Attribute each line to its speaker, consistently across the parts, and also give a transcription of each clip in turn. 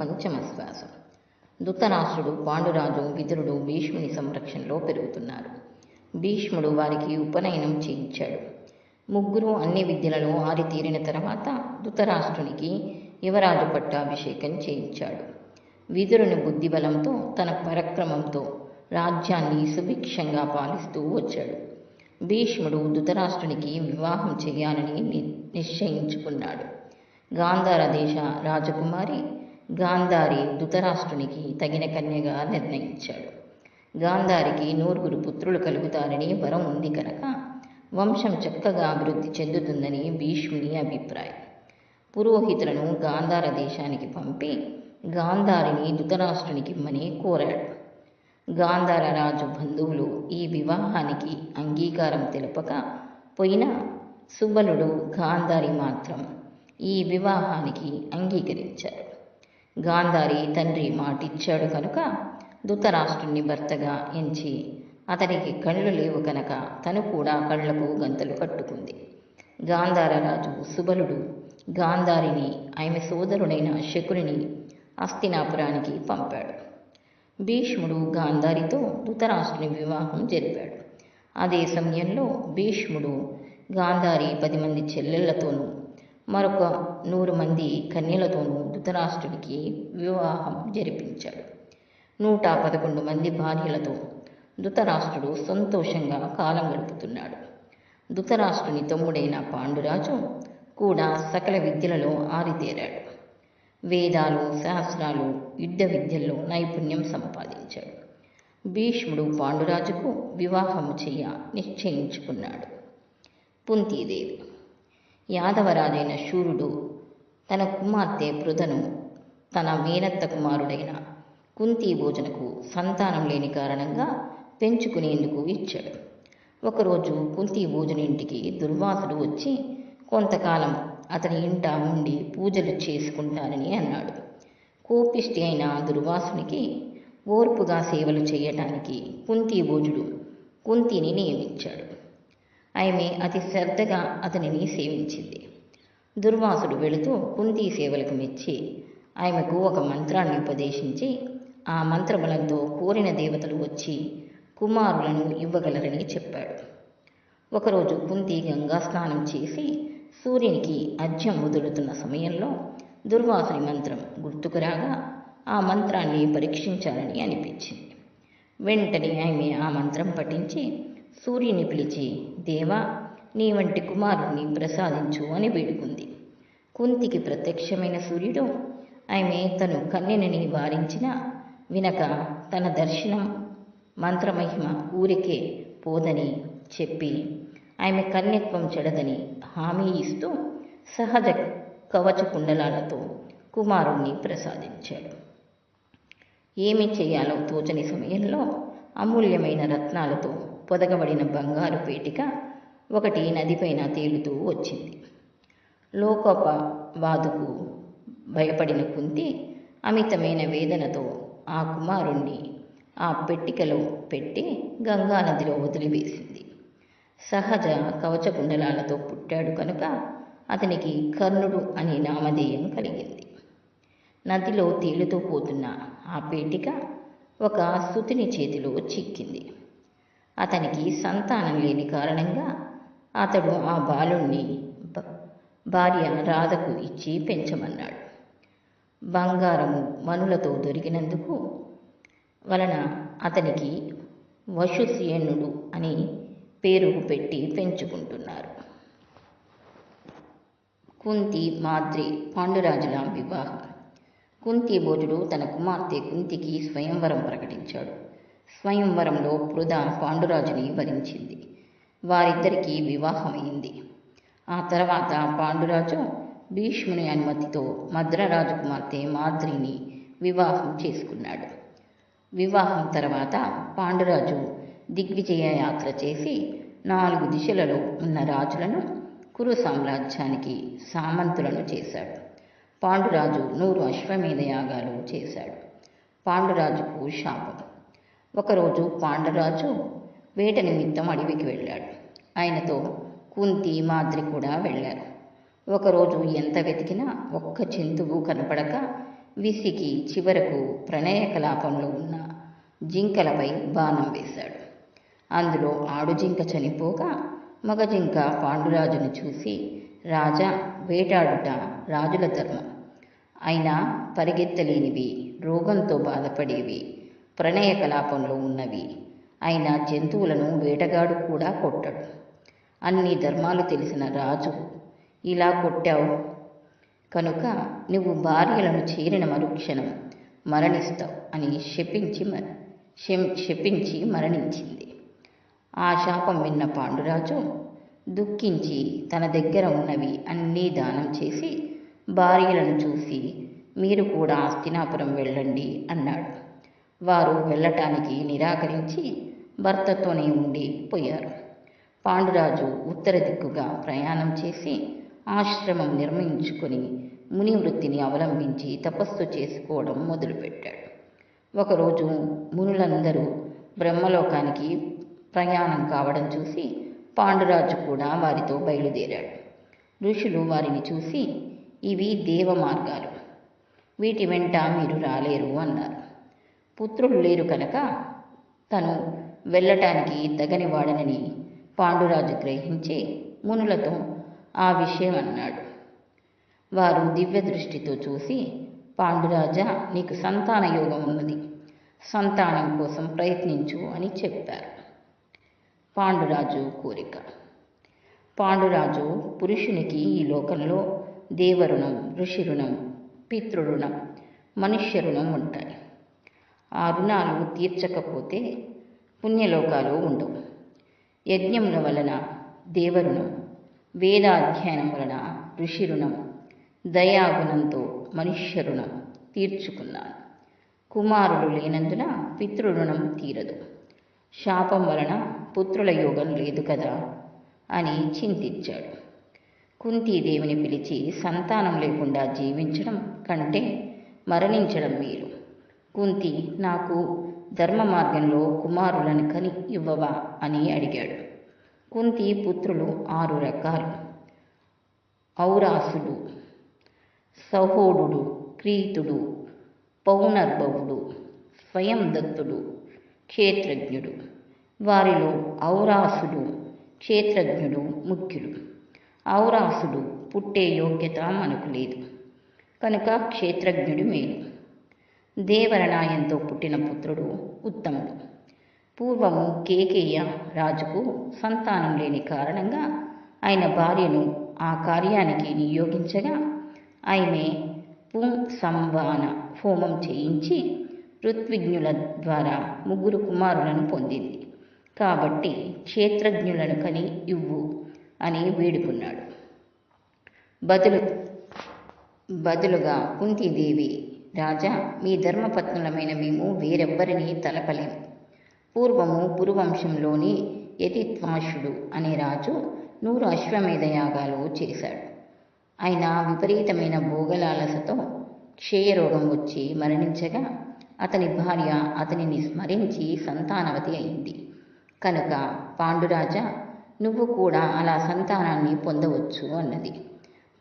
Speaker 1: పంచమ శ్వాసం దుత్తరాష్ట్రుడు పాండురాజు విదురుడు భీష్ముని సంరక్షణలో పెరుగుతున్నారు భీష్ముడు వారికి ఉపనయనం చేయించాడు ముగ్గురు అన్ని విద్యలలో తీరిన తర్వాత ధృతరాష్ట్రునికి యువరాజు పట్టాభిషేకం చేయించాడు విదురుని బుద్ధిబలంతో తన పరక్రమంతో రాజ్యాన్ని సుభిక్షంగా పాలిస్తూ వచ్చాడు భీష్ముడు ధృతరాష్ట్రునికి వివాహం చేయాలని నిశ్చయించుకున్నాడు గాంధార దేశ రాజకుమారి గాంధారి ధృతరాష్ట్రునికి తగిన కన్యగా నిర్ణయించాడు గాంధారికి నూరుగురు పుత్రులు కలుగుతారని వరం ఉంది కనుక వంశం చక్కగా అభివృద్ధి చెందుతుందని భీష్ముని అభిప్రాయం పురోహితులను గాంధార దేశానికి పంపి గాంధారిని ధృతరాష్ట్రునికి ఇమ్మని కోరాడు గాంధార రాజు బంధువులు ఈ వివాహానికి అంగీకారం తెలుపక పోయినా సుబలుడు గాంధారి మాత్రం ఈ వివాహానికి అంగీకరించారు గాంధారి తండ్రి మాటిచ్చాడు కనుక ధృతరాష్ట్రుణ్ణి భర్తగా ఎంచి అతనికి కళ్ళు లేవు కనుక తను కూడా కళ్లకు గంతలు కట్టుకుంది గాంధారరాజు సుబలుడు గాంధారిని ఆమె సోదరుడైన శకుని అస్థినాపురానికి పంపాడు భీష్ముడు గాంధారితో ధృతరాష్ట్రుని వివాహం జరిపాడు అదే సమయంలో భీష్ముడు గాంధారి పది మంది చెల్లెళ్లతోనూ మరొక నూరు మంది కన్యలతోనూ ధృతరాష్ట్రుడికి వివాహం జరిపించాడు నూట పదకొండు మంది భార్యలతో ధృతరాష్ట్రుడు సంతోషంగా కాలం గడుపుతున్నాడు ధృతరాష్ట్రుని తమ్ముడైన పాండురాజు కూడా సకల విద్యలలో ఆరితేరాడు వేదాలు శాస్త్రాలు యుద్ధ విద్యల్లో నైపుణ్యం సంపాదించాడు భీష్ముడు పాండురాజుకు వివాహము చేయ నిశ్చయించుకున్నాడు కుంతీదేవి యాదవరాజైన శూరుడు తన కుమార్తె పృథను తన వీరత్త కుమారుడైన భోజనకు సంతానం లేని కారణంగా పెంచుకునేందుకు ఇచ్చాడు ఒకరోజు భోజన ఇంటికి దుర్వాసుడు వచ్చి కొంతకాలం అతని ఇంట ఉండి పూజలు చేసుకుంటానని అన్నాడు కోపిష్టి అయిన దుర్వాసునికి ఓర్పుగా సేవలు చేయటానికి భోజుడు కుంతిని నియమించాడు ఆమె అతి శ్రద్ధగా అతనిని సేవించింది దుర్వాసుడు వెళుతూ కుంతీ సేవలకు మెచ్చి ఆమెకు ఒక మంత్రాన్ని ఉపదేశించి ఆ మంత్రబలంతో కోరిన దేవతలు వచ్చి కుమారులను ఇవ్వగలరని చెప్పాడు ఒకరోజు కుంతి గంగా స్నానం చేసి సూర్యునికి అజ్యం వదులుతున్న సమయంలో దుర్వాసుని మంత్రం గుర్తుకురాగా ఆ మంత్రాన్ని పరీక్షించాలని అనిపించింది వెంటనే ఆమె ఆ మంత్రం పఠించి సూర్యుని పిలిచి దేవా నీ వంటి కుమారుణ్ణి ప్రసాదించు అని వేడుకుంది కుంతికి ప్రత్యక్షమైన సూర్యుడు ఆమె తను కన్నెనని వారించిన వినక తన దర్శనం మంత్రమహిమ ఊరికే పోదని చెప్పి ఆమె కన్యత్వం చెడదని హామీ ఇస్తూ సహజ కవచ కుండలాలతో కుమారుణ్ణి ప్రసాదించాడు ఏమి చేయాలో తోచని సమయంలో అమూల్యమైన రత్నాలతో పొదగబడిన బంగారు పేటిక ఒకటి నదిపైన తేలుతూ వచ్చింది లోకప వాదుకు భయపడిన కుంతి అమితమైన వేదనతో ఆ కుమారుణ్ణి ఆ పెట్టికలో పెట్టి గంగా నదిలో వదిలివేసింది సహజ కవచకుండలాలతో పుట్టాడు కనుక అతనికి కర్ణుడు అనే నామధేయం కలిగింది నదిలో తేలుతూ పోతున్న ఆ పేటిక ఒక సుతిని చేతిలో చిక్కింది అతనికి సంతానం లేని కారణంగా అతడు ఆ బాలుణ్ణి భార్య రాధకు ఇచ్చి పెంచమన్నాడు బంగారము మనులతో దొరికినందుకు వలన అతనికి వశుసేనుడు అని పేరు పెట్టి పెంచుకుంటున్నారు కుంతి మాద్రి పాండురాజుల వివాహం కుంతి భోజుడు తన కుమార్తె కుంతికి స్వయంవరం ప్రకటించాడు స్వయంవరంలో పృథ పాండురాజుని వరించింది వారిద్దరికీ వివాహమైంది ఆ తర్వాత పాండురాజు భీష్ముని అనుమతితో మద్రరాజు కుమార్తె మాద్రిని వివాహం చేసుకున్నాడు వివాహం తర్వాత పాండురాజు దిగ్విజయ యాత్ర చేసి నాలుగు దిశలలో ఉన్న రాజులను కురు సామ్రాజ్యానికి సామంతులను చేశాడు పాండురాజు నూరు అశ్వమేధ యాగాలు చేశాడు పాండురాజుకు శాపం ఒకరోజు పాండరాజు వేట నిమిత్తం అడవికి వెళ్ళాడు ఆయనతో కుంతి మాద్రి కూడా వెళ్ళారు ఒకరోజు ఎంత వెతికినా ఒక్క జంతువు కనపడక విసికి చివరకు ప్రణయ కలాపంలో ఉన్న జింకలపై బాణం వేశాడు అందులో ఆడు జింక చనిపోగా మగ జింక పాండురాజును చూసి రాజా వేటాడుట రాజుల ధర్మం అయినా పరిగెత్తలేనివి రోగంతో బాధపడేవి ప్రణయ కలాపంలో ఉన్నవి ఆయన జంతువులను వేటగాడు కూడా కొట్టడు అన్ని ధర్మాలు తెలిసిన రాజు ఇలా కొట్టావు కనుక నువ్వు భార్యలను చేరిన మరుక్షణం మరణిస్తావు అని శపించి శపించి మరణించింది ఆ శాపం విన్న పాండురాజు దుఃఖించి తన దగ్గర ఉన్నవి అన్నీ దానం చేసి భార్యలను చూసి మీరు కూడా ఆస్తినాపురం వెళ్ళండి అన్నాడు వారు వెళ్ళటానికి నిరాకరించి భర్తతోనే ఉండి పోయారు పాండురాజు ఉత్తర దిక్కుగా ప్రయాణం చేసి ఆశ్రమం నిర్మించుకొని ముని వృత్తిని అవలంబించి తపస్సు చేసుకోవడం మొదలుపెట్టాడు ఒకరోజు మునులందరూ బ్రహ్మలోకానికి ప్రయాణం కావడం చూసి పాండురాజు కూడా వారితో బయలుదేరాడు ఋషులు వారిని చూసి ఇవి దేవ మార్గాలు వీటి వెంట మీరు రాలేరు అన్నారు పుత్రులు లేరు కనుక తను వెళ్ళటానికి తగని వాడనని పాండురాజు గ్రహించి మునులతో ఆ విషయం అన్నాడు వారు దివ్య దృష్టితో చూసి పాండురాజా నీకు సంతాన యోగం ఉన్నది సంతానం కోసం ప్రయత్నించు అని చెప్పారు పాండురాజు కోరిక పాండురాజు పురుషునికి ఈ లోకంలో దేవరుణం ఋషి రుణం పితృరుణం మనుష్య రుణం ఉంటాయి ఆ రుణాలు తీర్చకపోతే పుణ్యలోకాలు ఉండవు యజ్ఞముల వలన దేవరుణం వేదాధ్యయనం వలన ఋషి రుణం దయాగుణంతో మనుష్య రుణం తీర్చుకున్నాను కుమారుడు లేనందున పితృణం తీరదు శాపం వలన పుత్రుల యోగం లేదు కదా అని చింతించాడు కుంతీదేవిని పిలిచి సంతానం లేకుండా జీవించడం కంటే మరణించడం మీరు కుంతి నాకు ధర్మ మార్గంలో కుమారులను కని ఇవ్వవా అని అడిగాడు కుంతి పుత్రులు ఆరు రకాలు ఔరాసుడు సహోడు క్రీతుడు పౌనర్భవుడు స్వయం దత్తుడు క్షేత్రజ్ఞుడు వారిలో ఔరాసుడు క్షేత్రజ్ఞుడు ముఖ్యుడు ఔరాసుడు పుట్టే యోగ్యత మనకు లేదు కనుక క్షేత్రజ్ఞుడు మేలు దేవరణాయంతో పుట్టిన పుత్రుడు ఉత్తముడు పూర్వము కేకేయ రాజుకు సంతానం లేని కారణంగా ఆయన భార్యను ఆ కార్యానికి నియోగించగా ఆమె పుం సంవాన హోమం చేయించి ఋత్విజ్ఞుల ద్వారా ముగ్గురు కుమారులను పొందింది కాబట్టి క్షేత్రజ్ఞులను కని ఇవ్వు అని వేడుకున్నాడు బదులు బదులుగా కుంతీదేవి రాజా మీ ధర్మపత్నులమైన మేము వేరెవ్వరిని తలపలేం పూర్వము పురువంశంలోని యతిత్వాషుడు అనే రాజు నూరు అశ్వమేధ యాగాలు చేశాడు ఆయన విపరీతమైన భోగలాలసతో క్షయరోగం వచ్చి మరణించగా అతని భార్య అతనిని స్మరించి సంతానవతి అయింది కనుక పాండురాజా నువ్వు కూడా అలా సంతానాన్ని పొందవచ్చు అన్నది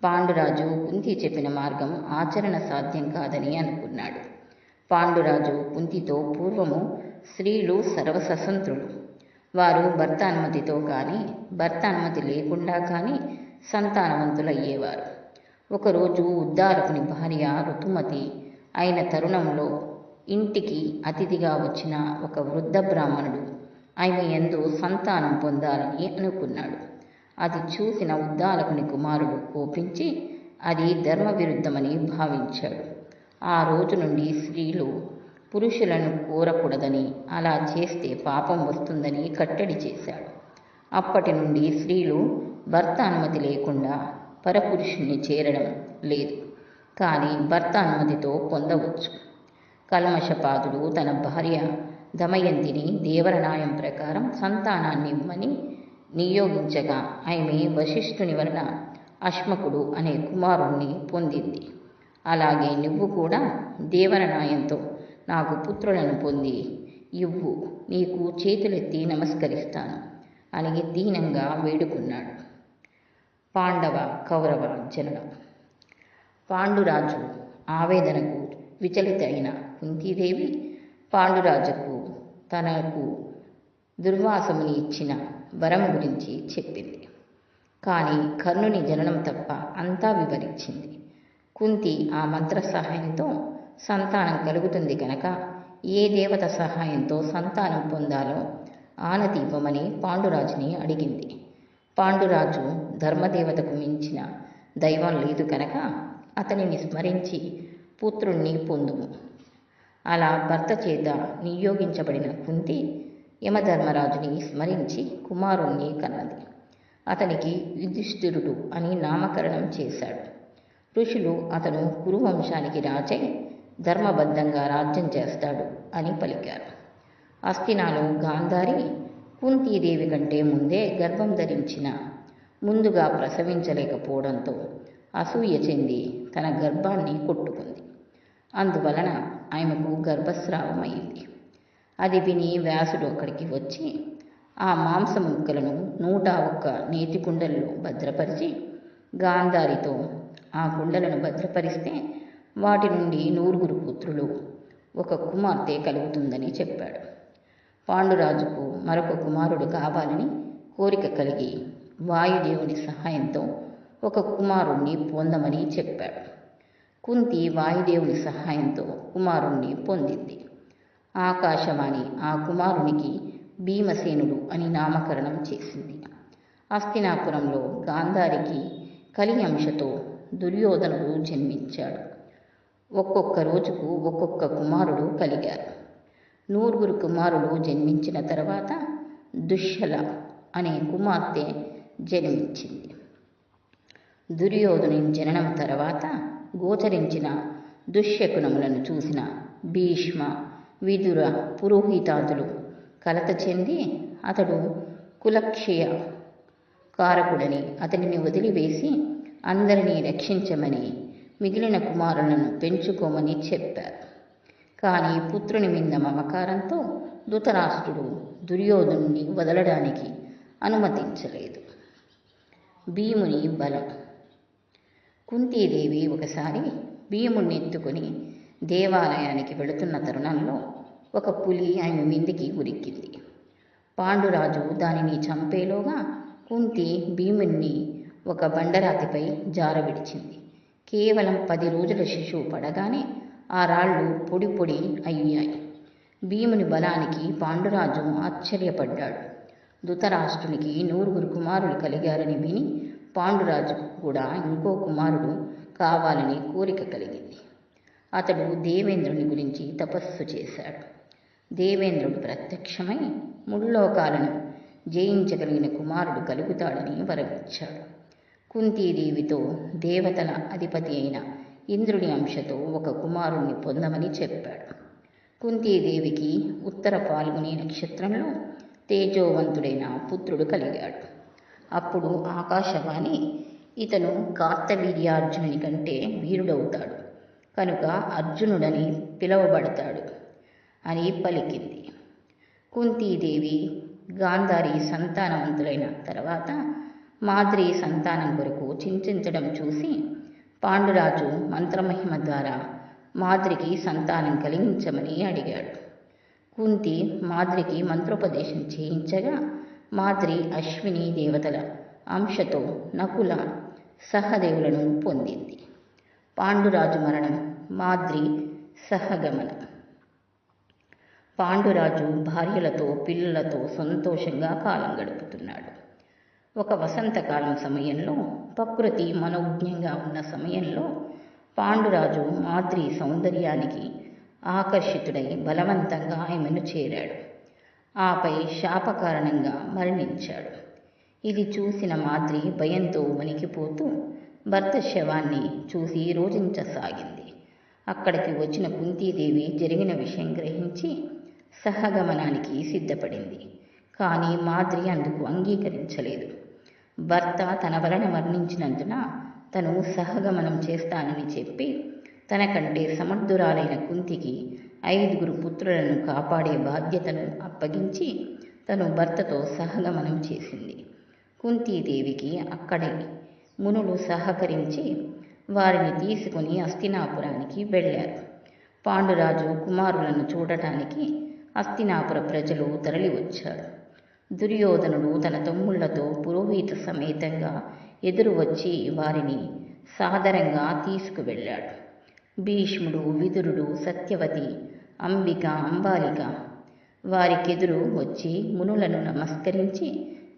Speaker 1: పాండురాజు కుంతి చెప్పిన మార్గం ఆచరణ సాధ్యం కాదని అనుకున్నాడు పాండురాజు కుంతితో పూర్వము స్త్రీలు సర్వసంత్రులు వారు భర్త అనుమతితో కానీ భర్త అనుమతి లేకుండా కానీ సంతానవంతులయ్యేవారు ఒకరోజు ఉద్దారకుని భార్య ఋతుమతి అయిన తరుణంలో ఇంటికి అతిథిగా వచ్చిన ఒక వృద్ధ బ్రాహ్మణుడు ఆయన ఎందు సంతానం పొందాలని అనుకున్నాడు అది చూసిన ఉద్దాలకుని కుమారుడు కోపించి అది ధర్మవిరుద్ధమని భావించాడు ఆ రోజు నుండి స్త్రీలు పురుషులను కోరకూడదని అలా చేస్తే పాపం వస్తుందని కట్టడి చేశాడు అప్పటి నుండి స్త్రీలు భర్త అనుమతి లేకుండా పరపురుషుణ్ణి చేరడం లేదు కానీ భర్త అనుమతితో పొందవచ్చు కల్మషపాదుడు తన భార్య దమయంతిని దేవరనాయం ప్రకారం సంతానాన్ని ఇవ్వని నియోగించగా ఆమె వశిష్ఠుని వలన అశ్మకుడు అనే కుమారుణ్ణి పొందింది అలాగే నువ్వు కూడా దేవరనాయంతో నాకు పుత్రులను పొంది ఇవ్వు నీకు చేతులెత్తి నమస్కరిస్తాను అని దీనంగా వేడుకున్నాడు పాండవ కౌరవ జననం పాండురాజు ఆవేదనకు విచలిత అయిన కుంతీదేవి పాండురాజుకు తనకు దుర్వాసముని ఇచ్చిన వరం గురించి చెప్పింది కానీ కర్ణుని జననం తప్ప అంతా వివరించింది కుంతి ఆ మంత్ర సహాయంతో సంతానం కలుగుతుంది కనుక ఏ దేవత సహాయంతో సంతానం పొందాలో ఆనతి ఇవ్వమని పాండురాజుని అడిగింది పాండురాజు ధర్మదేవతకు మించిన దైవం లేదు కనుక అతనిని స్మరించి పుత్రుణ్ణి పొందుము అలా భర్త చేత నియోగించబడిన కుంతి యమధర్మరాజుని స్మరించి కుమారుణ్ణి కన్నది అతనికి యుధిష్ఠిరుడు అని నామకరణం చేశాడు ఋషులు అతను కురువంశానికి రాజై ధర్మబద్ధంగా రాజ్యం చేస్తాడు అని పలికారు అస్థినాలో గాంధారి కుంతీదేవి కంటే ముందే గర్భం ధరించిన ముందుగా ప్రసవించలేకపోవడంతో అసూయ చెంది తన గర్భాన్ని కొట్టుకుంది అందువలన గర్భస్రావం గర్భస్రావమైంది అది విని వ్యాసుడు అక్కడికి వచ్చి ఆ మాంస ముక్కలను నూట ఒక్క నేతి కుండల్లో భద్రపరిచి గాంధారితో ఆ కుండలను భద్రపరిస్తే వాటి నుండి నూరుగురు పుత్రులు ఒక కుమార్తె కలుగుతుందని చెప్పాడు పాండురాజుకు మరొక కుమారుడు కావాలని కోరిక కలిగి వాయుదేవుని సహాయంతో ఒక కుమారుణ్ణి పొందమని చెప్పాడు కుంతి వాయుదేవుని సహాయంతో కుమారుణ్ణి పొందింది ఆకాశవాణి ఆ కుమారునికి భీమసేనుడు అని నామకరణం చేసింది అస్తినాపురంలో గాంధారికి కలి అంశతో దుర్యోధనుడు జన్మించాడు ఒక్కొక్క రోజుకు ఒక్కొక్క కుమారుడు కలిగారు నూరుగురు కుమారుడు జన్మించిన తర్వాత దుశ్శల అనే కుమార్తె జన్మించింది దుర్యోధను జననం తర్వాత గోచరించిన దుశ్శకునములను చూసిన భీష్మ విదుర పురోహితాదులు కలత చెంది అతడు కులక్షయ కారకుడని అతనిని వదిలివేసి అందరినీ రక్షించమని మిగిలిన కుమారులను పెంచుకోమని చెప్పారు కానీ పుత్రుని మీద మమకారంతో ధృతరాష్ట్రుడు దుర్యోధనుని వదలడానికి అనుమతించలేదు భీముని బలం కుంతీదేవి ఒకసారి భీముణ్ణి ఎత్తుకుని దేవాలయానికి వెళుతున్న తరుణంలో ఒక పులి ఆయన మీందికి ఉరిక్కింది పాండురాజు దానిని చంపేలోగా కుంతి భీముణ్ణి ఒక బండరాతిపై జారవిడిచింది కేవలం పది రోజుల శిశువు పడగానే ఆ రాళ్ళు పొడి పొడి అయ్యాయి భీముని బలానికి పాండురాజు ఆశ్చర్యపడ్డాడు ధృతరాష్ట్రునికి నూరుగురు కుమారులు కలిగారని విని పాండురాజుకు కూడా ఇంకో కుమారుడు కావాలని కోరిక కలిగింది అతడు దేవేంద్రుని గురించి తపస్సు చేశాడు దేవేంద్రుడు ప్రత్యక్షమై ముల్లోకాలను జయించగలిగిన కుమారుడు కలుగుతాడని వరవిచ్చాడు కుంతీదేవితో దేవతల అధిపతి అయిన ఇంద్రుని అంశతో ఒక కుమారుణ్ణి పొందమని చెప్పాడు కుంతీదేవికి ఉత్తర పాల్గొనే నక్షత్రంలో తేజోవంతుడైన పుత్రుడు కలిగాడు అప్పుడు ఆకాశవాణి ఇతను కార్తవీర్యార్జునుని కంటే వీరుడవుతాడు కనుక అర్జునుడని పిలువబడతాడు అని పలికింది కుంతీదేవి గాంధారి సంతానవంతులైన తర్వాత మాద్రి సంతానం కొరకు చింతించడం చూసి పాండురాజు మంత్రమహిమ ద్వారా మాద్రికి సంతానం కలిగించమని అడిగాడు కుంతి మాద్రికి మంత్రోపదేశం చేయించగా మాద్రి అశ్విని దేవతల అంశతో నకుల సహదేవులను పొందింది పాండురాజు మరణం మాద్రి సహగమనం పాండురాజు భార్యలతో పిల్లలతో సంతోషంగా కాలం గడుపుతున్నాడు ఒక వసంతకాలం సమయంలో ప్రకృతి మనోజ్ఞంగా ఉన్న సమయంలో పాండురాజు మాద్రి సౌందర్యానికి ఆకర్షితుడై బలవంతంగా ఆమెను చేరాడు ఆపై శాప కారణంగా మరణించాడు ఇది చూసిన మాద్రి భయంతో వణికిపోతూ భర్త శవాన్ని చూసి రోజించసాగింది అక్కడికి వచ్చిన కుంతీదేవి జరిగిన విషయం గ్రహించి సహగమనానికి సిద్ధపడింది కానీ మాద్రి అందుకు అంగీకరించలేదు భర్త తన వలన మరణించినందున తను సహగమనం చేస్తానని చెప్పి తన కంటే సమర్థురాలైన కుంతికి ఐదుగురు పుత్రులను కాపాడే బాధ్యతను అప్పగించి తను భర్తతో సహగమనం చేసింది కుంతీదేవికి అక్కడే మునులు సహకరించి వారిని తీసుకుని అస్తినాపురానికి వెళ్ళారు పాండురాజు కుమారులను చూడటానికి అస్తినాపుర ప్రజలు తరలివచ్చారు దుర్యోధనుడు తన తమ్ముళ్లతో పురోహిత సమేతంగా ఎదురు వచ్చి వారిని సాదరంగా తీసుకువెళ్ళాడు భీష్ముడు విదురుడు సత్యవతి అంబిక అంబాలిక వారికెదురు వచ్చి మునులను నమస్కరించి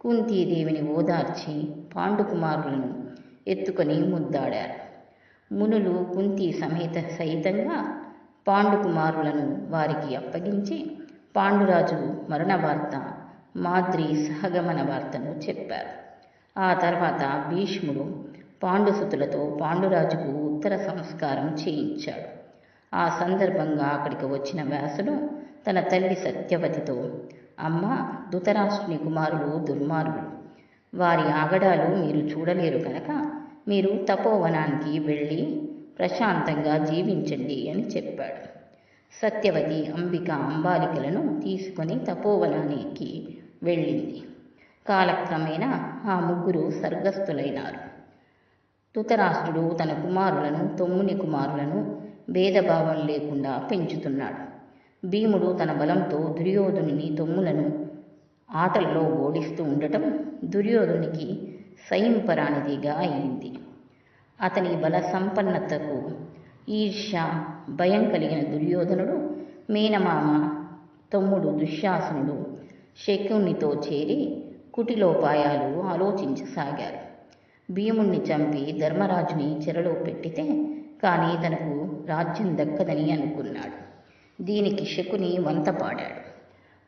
Speaker 1: కుంతీదేవిని ఓదార్చి పాండుకుమారులను ఎత్తుకొని ముద్దాడారు మునులు కుంతి సమేత సహితంగా పాండుకుమారులను వారికి అప్పగించి పాండురాజు మరణ వార్త మాద్రి సహగమన వార్తను చెప్పారు ఆ తర్వాత భీష్ముడు పాండుసుతులతో పాండురాజుకు ఉత్తర సంస్కారం చేయించాడు ఆ సందర్భంగా అక్కడికి వచ్చిన వ్యాసుడు తన తల్లి సత్యవతితో అమ్మ ధృతరాష్ట్రుని కుమారులు దుర్మార్గుడు వారి ఆగడాలు మీరు చూడలేరు కనుక మీరు తపోవనానికి వెళ్ళి ప్రశాంతంగా జీవించండి అని చెప్పాడు సత్యవతి అంబిక అంబాలికలను తీసుకొని తపోవనానికి వెళ్ళింది కాలక్రమేణా ఆ ముగ్గురు సర్గస్థులైనారు ధృతరాష్ట్రుడు తన కుమారులను తొమ్ముని కుమారులను భేదభావం లేకుండా పెంచుతున్నాడు భీముడు తన బలంతో దుర్యోధుని తొమ్ములను ఆటల్లో ఓడిస్తూ ఉండటం దుర్యోధునికి స్వయంపరానిదిగా అయింది అతని బల సంపన్నతకు ఈర్ష్య భయం కలిగిన దుర్యోధనుడు మేనమామ తమ్ముడు దుశ్శాసనుడు శకునితో చేరి కుటిలోపాయాలు ఆలోచించసాగారు భీముణ్ణి చంపి ధర్మరాజుని చెరలో పెట్టితే కానీ తనకు రాజ్యం దక్కదని అనుకున్నాడు దీనికి శకుని వంత పాడాడు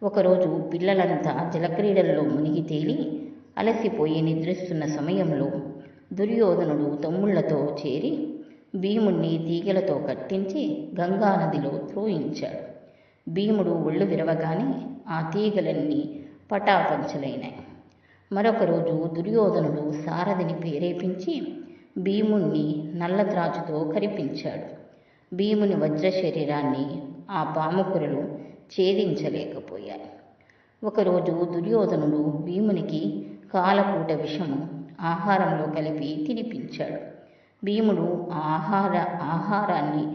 Speaker 1: ఒకరోజు పిల్లలంతా జలక్రీడల్లో మునిగి తేలి అలసిపోయి నిద్రిస్తున్న సమయంలో దుర్యోధనుడు తమ్ముళ్లతో చేరి భీముణ్ణి తీగలతో కట్టించి గంగానదిలో త్రోయించాడు భీముడు ఒళ్ళు విరవగానే ఆ తీగలన్నీ పటాపంచలైనాయి మరొక రోజు దుర్యోధనుడు సారథిని ప్రేరేపించి భీముణ్ణి నల్లద్రాచుతో కరిపించాడు భీముని వజ్ర శరీరాన్ని ఆ పాముకురలు ఛేదించలేకపోయాయి ఒకరోజు దుర్యోధనుడు భీమునికి కాలపూట విషము ఆహారంలో కలిపి తినిపించాడు భీముడు ఆహార ఆహారాన్ని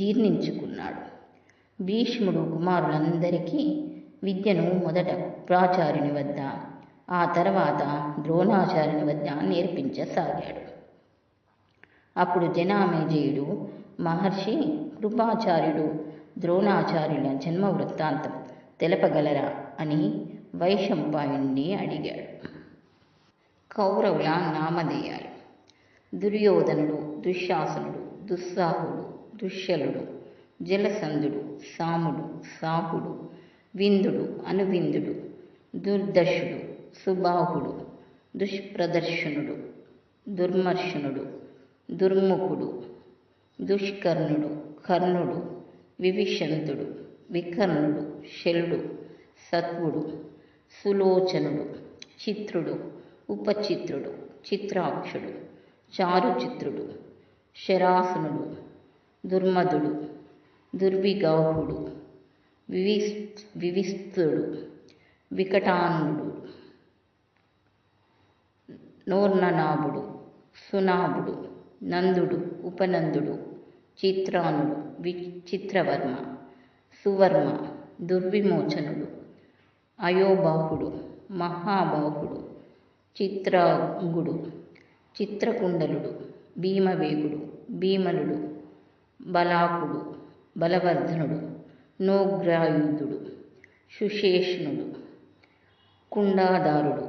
Speaker 1: జీర్ణించుకున్నాడు భీష్ముడు కుమారులందరికీ విద్యను మొదట ప్రాచార్యుని వద్ద ఆ తర్వాత ద్రోణాచార్యుని వద్ద నేర్పించసాగాడు అప్పుడు జనామేజయుడు మహర్షి కృపాచార్యుడు ద్రోణాచార్యుల జన్మ వృత్తాంతం తెలపగలరా అని వైశంపాయుణ్ణి అడిగాడు కౌరవుల నామధేయాలు దుర్యోధనుడు దుశ్శాసనుడు దుస్సాహుడు దుశ్శలుడు జలసంధుడు సాముడు సాహుడు విందుడు అనువిందుడు దుర్దర్శుడు సుబాహుడు దుష్ప్రదర్శనుడు దుర్మర్షణుడు దుర్ముఖుడు దుష్కర్ణుడు కర్ణుడు వివిషంతుడు వికర్ణుడు శల్డు సత్వుడు సులోచనుడు చిత్రుడు ఉపచిత్రుడు చిత్రాక్షుడు చారుచిత్రుడు శరాసనుడు దుర్మధుడు దుర్విగౌహుడు వివిస్ వివిస్తుడు వికటానుడు నోర్ణనాభుడు సునాభుడు నందుడు ఉపనందుడు చిత్రానుడు విచిత్రవర్మ సువర్మ దుర్విమోచనుడు అయోబాహుడు మహాబాహుడు చిత్రాంగుడు చిత్రకుండలుడు భీమవేగుడు భీమలుడు బలాకుడు బలవర్ధనుడు నోగ్రాయుధుడు సుశేషణుడు కుండాదారుడు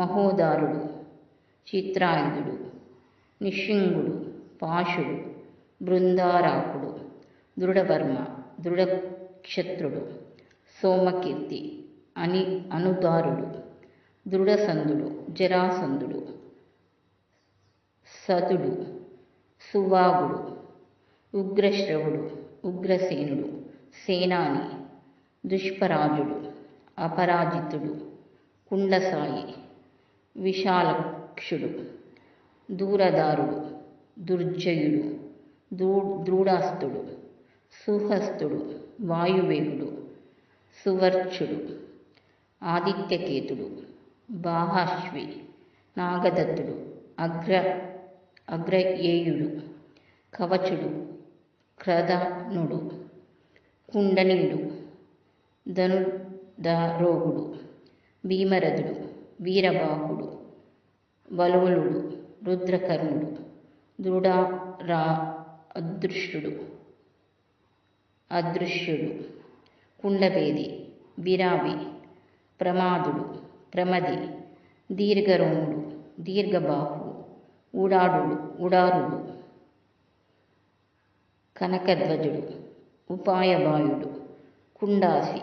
Speaker 1: మహోదారుడు చిత్రాయుధుడు నిశింగుడు పాశుడు బృందారాకుడు దృఢవర్మ దృఢక్షత్రుడు సోమకీర్తి అని అనుదారుడు దృఢసంధుడు జరాసంధుడు సతుడు సువాగుడు ఉగ్రశ్రవుడు ఉగ్రసేనుడు సేనాని దుష్పరాజుడు అపరాజితుడు కుండసాయి విశాలక్షుడు దూరదారుడు దుర్జయుడు దూ దృఢాస్తుడు సుహస్తుడు వాయువేగుడు సువర్చుడు ఆదిత్యకేతుడు బాహాశ్వి నాగదత్తుడు అగ్ర అగ్రయేయుడు కవచుడు క్రదనుడు కుండనీయుడు ధనుదారోగుడు భీమరథుడు వీరబాహుడు బలువలుడు రుద్రకర్ణుడు దృఢరా అదృశ్యుడు అదృశ్యుడు కుండబేది విరావి ప్రమాదుడు ప్రమది దీర్ఘరోముడు దీర్ఘబాహు ఉడాడు ఉడారుడు కనకధ్వజుడు ఉపాయబాయుడు కుండాసి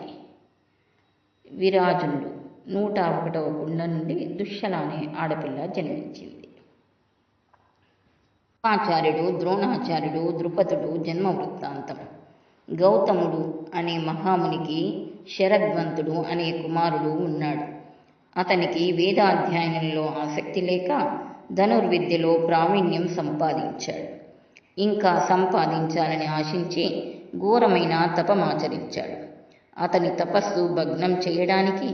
Speaker 1: విరాజుడు నూట ఒకటవ కుండ నుండి దుశ్శల అనే ఆడపిల్ల జన్మించింది ఆచార్యుడు ద్రోణాచార్యుడు ద్రుపదుడు జన్మ వృత్తాంతం గౌతముడు అనే మహామునికి శరద్వంతుడు అనే కుమారుడు ఉన్నాడు అతనికి వేదాధ్యయనంలో ఆసక్తి లేక ధనుర్విద్యలో ప్రావీణ్యం సంపాదించాడు ఇంకా సంపాదించాలని ఆశించి ఘోరమైన తపమాచరించాడు అతని తపస్సు భగ్నం చేయడానికి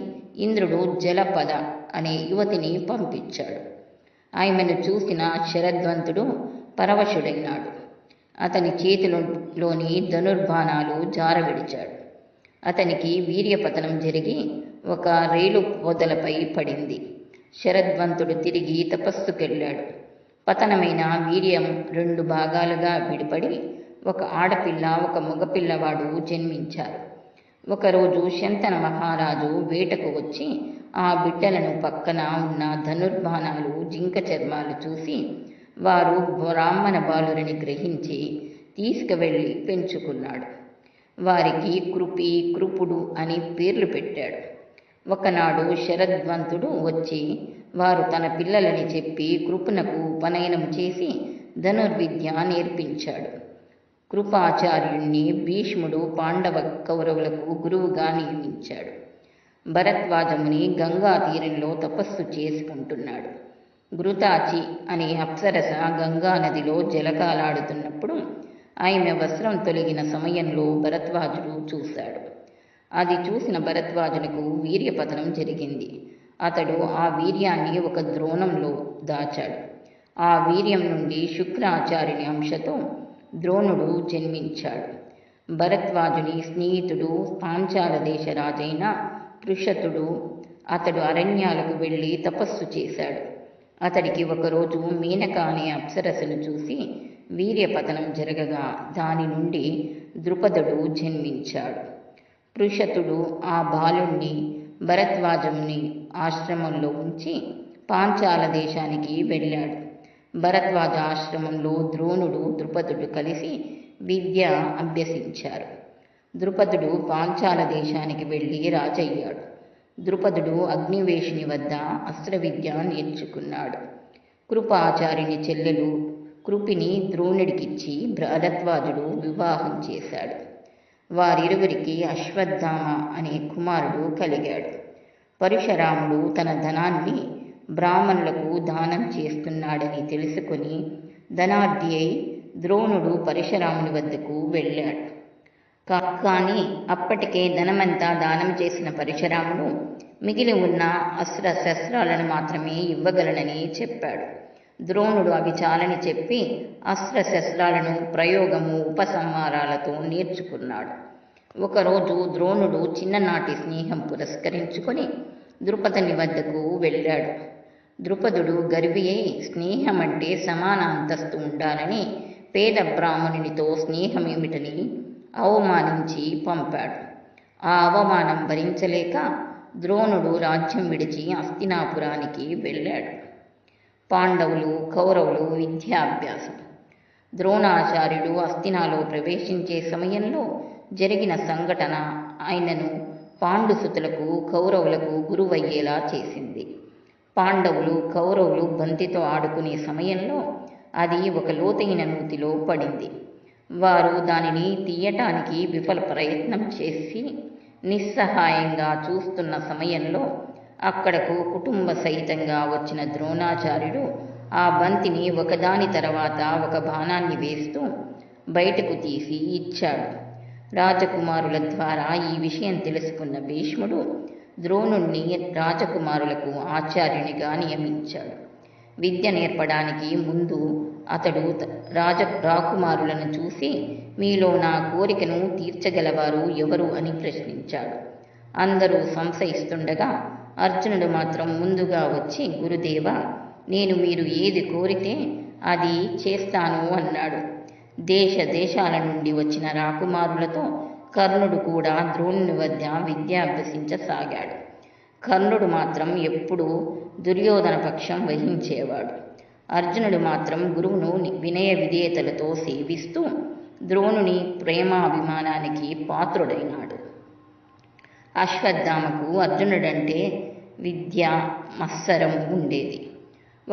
Speaker 1: ఇంద్రుడు జలపద అనే యువతిని పంపించాడు ఆమెను చూసిన శరద్వంతుడు పరవశుడైనాడు అతని చేతిలోని ధనుర్బాణాలు జారవిడిచాడు అతనికి వీర్యపతనం జరిగి ఒక రైలు పోతలపై పడింది శరద్వంతుడు తిరిగి తపస్సుకెళ్ళాడు పతనమైన వీర్యం రెండు భాగాలుగా విడిపడి ఒక ఆడపిల్ల ఒక మగపిల్లవాడు జన్మించారు ఒకరోజు శంతన మహారాజు వేటకు వచ్చి ఆ బిడ్డలను పక్కన ఉన్న ధనుర్బాణాలు జింక చర్మాలు చూసి వారు బ్రాహ్మణ బాలురిని గ్రహించి తీసుకువెళ్ళి పెంచుకున్నాడు వారికి కృపి కృపుడు అని పేర్లు పెట్టాడు ఒకనాడు శరద్వంతుడు వచ్చి వారు తన పిల్లలని చెప్పి కృపణకు ఉపనయనం చేసి ధనుర్విద్య నేర్పించాడు కృపాచార్యుణ్ణి భీష్ముడు పాండవ కౌరవులకు గురువుగా నియమించాడు భరద్వాజముని గంగా తీరంలో తపస్సు చేసుకుంటున్నాడు గృతాచి అనే అప్సరస గంగా నదిలో జలకాలాడుతున్నప్పుడు ఆయన వస్త్రం తొలగిన సమయంలో భరద్వాజుడు చూశాడు అది చూసిన భరద్వాజునకు వీర్యపతనం జరిగింది అతడు ఆ వీర్యాన్ని ఒక ద్రోణంలో దాచాడు ఆ వీర్యం నుండి శుక్రాచార్యుని అంశతో ద్రోణుడు జన్మించాడు భరద్వాజుని స్నేహితుడు పాంచాల దేశ రాజైన పృషతుడు అతడు అరణ్యాలకు వెళ్ళి తపస్సు చేశాడు అతడికి ఒకరోజు మీనక అనే అప్సరసను చూసి వీర్యపతనం జరగగా దాని నుండి ద్రుపదుడు జన్మించాడు పృషతుడు ఆ బాలుణ్ణి భరద్వాజంని ఆశ్రమంలో ఉంచి పాంచాల దేశానికి వెళ్ళాడు భరద్వాజ ఆశ్రమంలో ద్రోణుడు ద్రుపదుడు కలిసి విద్య అభ్యసించారు ద్రుపదుడు పాంచాల దేశానికి వెళ్ళి రాజయ్యాడు ద్రుపదుడు అగ్నివేషిని వద్ద అస్త్రవిద్య నేర్చుకున్నాడు కృపాచార్యుని చెల్లెలు కృపిని ద్రోణుడికిచ్చి భరద్వాజుడు వివాహం చేశాడు వారిరువురికి అశ్వత్థామ అనే కుమారుడు కలిగాడు పరశురాముడు తన ధనాన్ని బ్రాహ్మణులకు దానం చేస్తున్నాడని తెలుసుకుని ధనార్థి అయి ద్రోణుడు పరశురాముని వద్దకు వెళ్ళాడు కానీ అప్పటికే ధనమంతా దానం చేసిన పరశురాముడు మిగిలి ఉన్న అస్త్ర శస్త్రాలను మాత్రమే ఇవ్వగలనని చెప్పాడు ద్రోణుడు అవి చాలని చెప్పి అస్త్ర శస్త్రాలను ప్రయోగము ఉపసంహారాలతో నేర్చుకున్నాడు ఒకరోజు ద్రోణుడు చిన్ననాటి స్నేహం పురస్కరించుకొని ద్రుపదుని వద్దకు వెళ్ళాడు ద్రుపదుడు గర్వి అయి స్నేహం అంటే సమాన అంతస్తు ఉండాలని పేద బ్రాహ్మణునితో స్నేహం ఏమిటని అవమానించి పంపాడు ఆ అవమానం భరించలేక ద్రోణుడు రాజ్యం విడిచి అస్తినాపురానికి వెళ్ళాడు పాండవులు కౌరవులు విద్యాభ్యాసం ద్రోణాచార్యుడు అస్తినాలో ప్రవేశించే సమయంలో జరిగిన సంఘటన ఆయనను పాండుసుతులకు కౌరవులకు గురువయ్యేలా చేసింది పాండవులు కౌరవులు బంతితో ఆడుకునే సమయంలో అది ఒక లోతైన నూతిలో పడింది వారు దానిని తీయటానికి విఫల ప్రయత్నం చేసి నిస్సహాయంగా చూస్తున్న సమయంలో అక్కడకు కుటుంబ సహితంగా వచ్చిన ద్రోణాచార్యుడు ఆ బంతిని ఒకదాని తర్వాత ఒక బాణాన్ని వేస్తూ బయటకు తీసి ఇచ్చాడు రాజకుమారుల ద్వారా ఈ విషయం తెలుసుకున్న భీష్ముడు ద్రోణుణ్ణి రాజకుమారులకు ఆచార్యునిగా నియమించాడు విద్య నేర్పడానికి ముందు అతడు రాజ రాకుమారులను చూసి మీలో నా కోరికను తీర్చగలవారు ఎవరు అని ప్రశ్నించాడు అందరూ సంశయిస్తుండగా అర్జునుడు మాత్రం ముందుగా వచ్చి గురుదేవ నేను మీరు ఏది కోరితే అది చేస్తాను అన్నాడు దేశ దేశాల నుండి వచ్చిన రాకుమారులతో కర్ణుడు కూడా ద్రోణుని వద్ద విద్య అభ్యసించసాగాడు కర్ణుడు మాత్రం ఎప్పుడూ దుర్యోధన పక్షం వహించేవాడు అర్జునుడు మాత్రం గురువును వినయ విధేయతలతో సేవిస్తూ ద్రోణుని ప్రేమాభిమానానికి పాత్రుడైనాడు అశ్వత్థామకు అర్జునుడంటే విద్య మత్సరం ఉండేది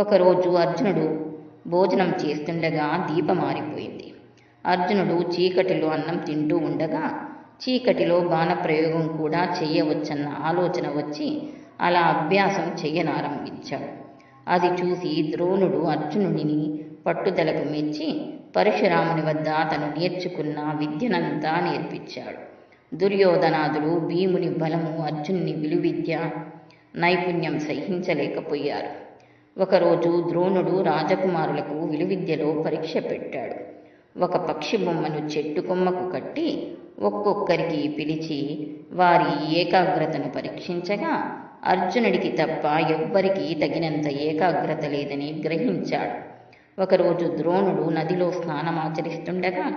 Speaker 1: ఒకరోజు అర్జునుడు భోజనం చేస్తుండగా దీపం మారిపోయింది అర్జునుడు చీకటిలో అన్నం తింటూ ఉండగా చీకటిలో బాణప్రయోగం కూడా చేయవచ్చన్న ఆలోచన వచ్చి అలా అభ్యాసం చేయనారంభించాడు అది చూసి ద్రోణుడు అర్జునుడిని పట్టుదలకు మెచ్చి పరశురాముని వద్ద అతను నేర్చుకున్న విద్యనంతా నేర్పించాడు దుర్యోధనాదుడు భీముని బలము అర్జునుని విలువిద్య నైపుణ్యం సహించలేకపోయారు ఒకరోజు ద్రోణుడు రాజకుమారులకు విలువిద్యలో పరీక్ష పెట్టాడు ఒక పక్షి బొమ్మను చెట్టు కొమ్మకు కట్టి ఒక్కొక్కరికి పిలిచి వారి ఏకాగ్రతను పరీక్షించగా అర్జునుడికి తప్ప ఎవ్వరికీ తగినంత ఏకాగ్రత లేదని గ్రహించాడు ఒకరోజు ద్రోణుడు నదిలో స్నానమాచరిస్తుండగా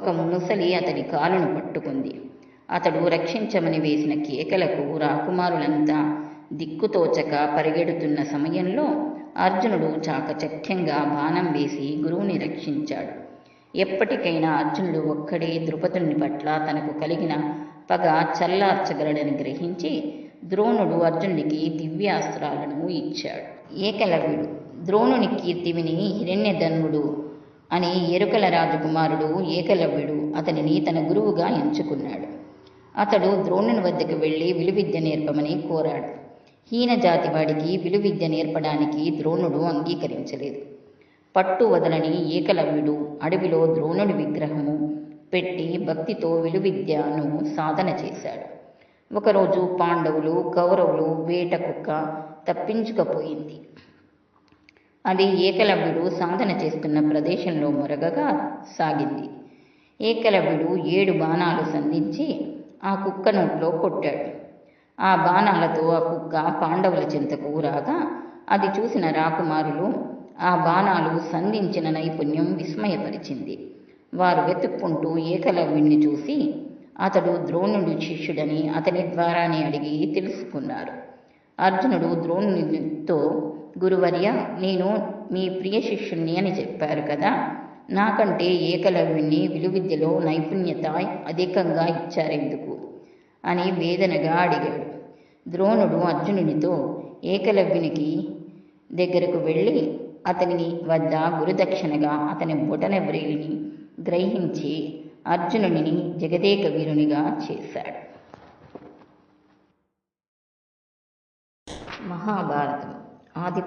Speaker 1: ఒక ముసలి అతని కాలును పట్టుకుంది అతడు రక్షించమని వేసిన కేకలకు రాకుమారులంతా దిక్కుతోచక పరిగెడుతున్న సమయంలో అర్జునుడు చాకచక్యంగా బాణం వేసి గురువుని రక్షించాడు ఎప్పటికైనా అర్జునుడు ఒక్కడే ద్రుపదుని పట్ల తనకు కలిగిన పగ చల్లార్చగలడని గ్రహించి ద్రోణుడు అర్జునుడికి దివ్యాస్త్రాలను ఇచ్చాడు ఏకలవ్యుడు ద్రోణుని కీర్తి విని హిరణ్యధన్ముడు అనే ఎరుకల రాజకుమారుడు ఏకలవ్యుడు అతనిని తన గురువుగా ఎంచుకున్నాడు అతడు ద్రోణుని వద్దకు వెళ్ళి విలువిద్య నేర్పమని కోరాడు వాడికి విలువిద్య నేర్పడానికి ద్రోణుడు అంగీకరించలేదు పట్టు వదలని ఏకలవ్యుడు అడవిలో ద్రోణుడి విగ్రహము పెట్టి భక్తితో విలువిద్యను సాధన చేశాడు ఒకరోజు పాండవులు కౌరవులు వేట కుక్క తప్పించుకపోయింది అది ఏకలవ్యుడు సాధన చేస్తున్న ప్రదేశంలో మొరగగా సాగింది ఏకలవ్యుడు ఏడు బాణాలు సంధించి ఆ కుక్క నోట్లో కొట్టాడు ఆ బాణాలతో ఆ కుక్క పాండవుల చింతకు రాగా అది చూసిన రాకుమారులు ఆ బాణాలు సంధించిన నైపుణ్యం విస్మయపరిచింది వారు వెతుక్కుంటూ ఏకలవ్యుణ్ణి చూసి అతడు ద్రోణుడి శిష్యుడని అతని ద్వారానే అడిగి తెలుసుకున్నారు అర్జునుడు ద్రోణునితో గురువర్య నేను మీ ప్రియ శిష్యుణ్ణి అని చెప్పారు కదా నాకంటే ఏకలవ్యుణ్ణి విలువిద్యలో నైపుణ్యత అధికంగా ఇచ్చారెందుకు అని వేదనగా అడిగాడు ద్రోణుడు అర్జునునితో ఏకలవ్యునికి దగ్గరకు వెళ్ళి అతనిని వద్ద గురుదక్షిణగా అతని బుటన వ్రేలిని గ్రహించి అర్జునుడిని జగదేక వీరునిగా చేశాడు మహాభారతం ఆది